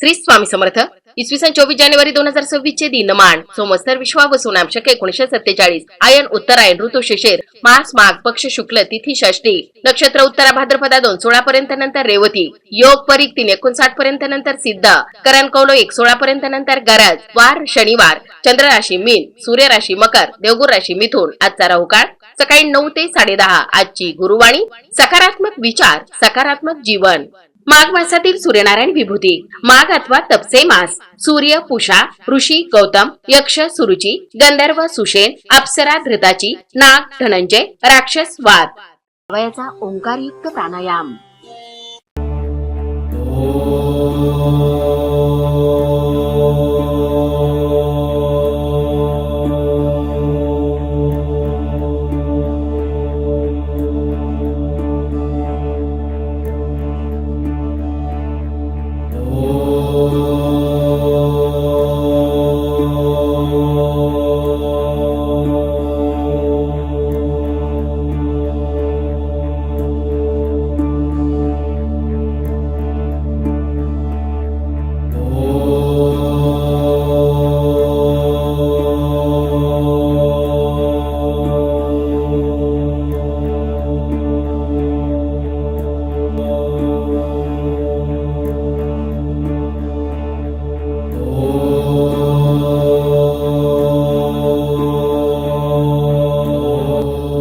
श्री स्वामी समर्थ इसवी सन चोवीस जानेवारी दोन हजार सव्वीस चे दिनमान सोमस्तर विश्वा वसून शके एकोणीशे सत्तेचाळीस. आयन उत्तरायण ऋतू शिशिर मास माघ पक्ष शुक्ल तिथी षष्टी नक्षत्र उत्तरा भाद्रपदा दोन सोळा पर्यंत नंतर रेवती योग परीक तीन एकोणसाठ पर्यंत नंतर सिद्ध करण कौलो एक सोळा पर्यंत नंतर गरज वार शनिवार चंद्र राशी मीन सूर्य राशी मकर देवगुर राशी मिथुन आजचा राहुकाळ सकाळी नऊ ते साडेदहा आजची गुरुवाणी सकारात्मक विचार सकारात्मक जीवन. माघ मासातील सूर्यनारायण विभूती. माघ अथवा तपसे मास. सूर्य पुषा ऋषी गौतम यक्ष सुरुची गंधर्व सुशेन अप्सरा धृताची नाग धनंजय राक्षस वाद. वयाचा ओंकारयुक्त प्राणायाम.